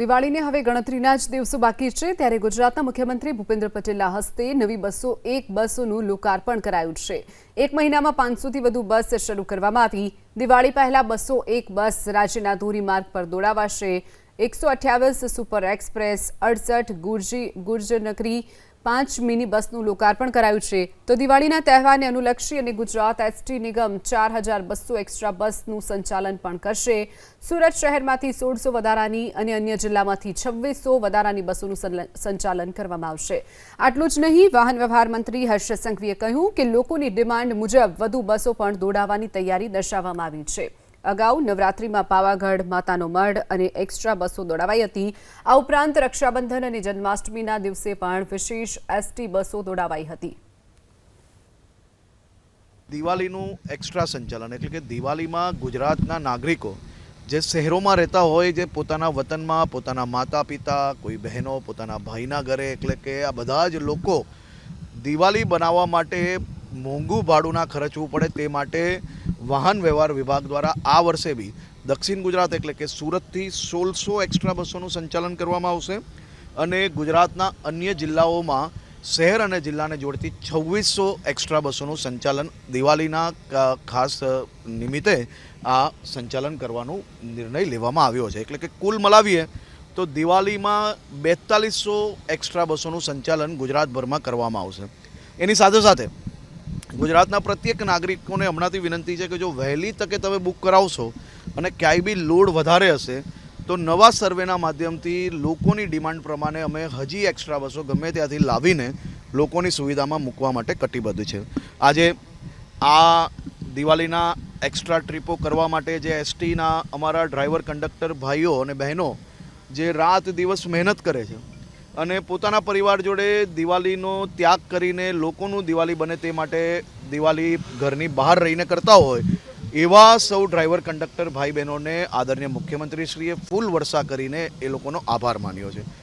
દિવાળીને હવે ગણતરીના જ દિવસો બાકી છે, ત્યારે ગુજરાતના મુખ્યમંત્રી ભૂપેન્દ્ર પટેલના હસ્તે નવી બસો એક બસોનું લોકાર્પણ કરાયું છે. એક મહિનામાં પાંચસોથી વધુ બસ શરૂ કરવામાં આવી. દિવાળી પહેલા બસો એક બસ રાજ્યના ધોરીમાર્ગ પર દોડાવાશે. એકસો અઠ્યાવીસ સુપર એક્સપ્રેસ, અડસઠ ગુર્જી ગુર્જનગરી પાંચ મિની બસનું લોકાર્પણ કરાયું છે. તો દિવાળીના તહેવારને અનુલક્ષી અને ગુજરાત એસટી નિગમ ચાર હજાર બસો એક્સ્ટ્રા બસનું સંચાલન પણ કરશે. સુરત શહેરમાંથી સોળસો વધારાની અને અન્ય જિલ્લામાંથી છવ્વીસો વધારાની બસોનું સંચાલન કરવામાં આવશે. આટલું જ નહીં, વાહન વ્યવહાર મંત્રી હર્ષ સંઘવીએ કહ્યું કે લોકોની ડિમાન્ડ મુજબ વધુ બસો પણ દોડાવવાની તૈયારી દર્શાવવામાં આવી છે. અગાઉ નવરાત્રીમાં પાવાગઢ, માતાનો મઢ અને એક્સ્ટ્રા બસો દોડાવાઈ હતી. આ ઉપરાંત રક્ષાબંધન અને જન્માષ્ટમીના દિવસે પણ વિશેષ એસટી બસો દોડાવાઈ હતી. દિવાળીનું એક્સ્ટ્રા સંચાલન એટલે કે દિવાળીમાં ગુજરાતના નાગરિકો જે શહેરોમાં રહેતા હોય, જે પોતાના વતનમાં, પોતાના માતા પિતા કોઈ બહેનો, પોતાના ભાઈના ઘરે, એટલે કે આ બધા જ લોકો દિવાળી બનાવવા માટે મોંઘું ભાડુંના ખર્ચવું પડે તે માટે વાહન વ્યવહાર વિભાગ દ્વારા આ વર્ષે બી દક્ષિણ ગુજરાત એટલે કે સુરતથી સોળસો એક્સ્ટ્રા બસોનું સંચાલન કરવામાં આવશે અને ગુજરાતના અન્ય જિલ્લાઓમાં શહેર અને જિલ્લાને જોડતી છવ્વીસો એક્સ્ટ્રા બસોનું સંચાલન દિવાળીના ખાસ નિમિત્તે આ સંચાલન કરવાનો નિર્ણય લેવામાં આવ્યો છે. એટલે કે કુલ મલાવીએ તો દિવાળીમાં બેતાલીસો એક્સ્ટ્રા બસોનું સંચાલન ગુજરાતભરમાં કરવામાં આવશે. એની સાથે સાથે ગુજરાતના પ્રત્યેક નાગરિકોને હમણાંથી વિનંતી છે કે જો વહેલી તકે તમે બુક કરાવશો અને ક્યાંય બી લોડ વધારે હશે, તો નવા સર્વેના માધ્યમથી લોકોની ડિમાન્ડ પ્રમાણે અમે હજી એક્સ્ટ્રા બસો ગમે ત્યાંથી લાવીને લોકોની સુવિધામાં મૂકવા માટે કટિબદ્ધ છે. આજે આ દિવાળીના એક્સ્ટ્રા ટ્રીપો કરવા માટે જે એસટીના અમારા ડ્રાઈવર કંડક્ટર ભાઈઓ અને બહેનો જે રાત દિવસ મહેનત કરે છે અને પોતાના પરિવાર જોડે દિવાળીનો ત્યાગ કરીને લોકોનું દિવાળી બને તે માટે દિવાળી ઘરની બહાર રહીને કરતા હોય, એવા સૌ ડ્રાઈવર કંડક્ટર ભાઈ બહેનોને આદરણીય મુખ્યમંત્રીશ્રીએ ફૂલ વર્ષા કરીને એ લોકોનો આભાર માન્યો છે.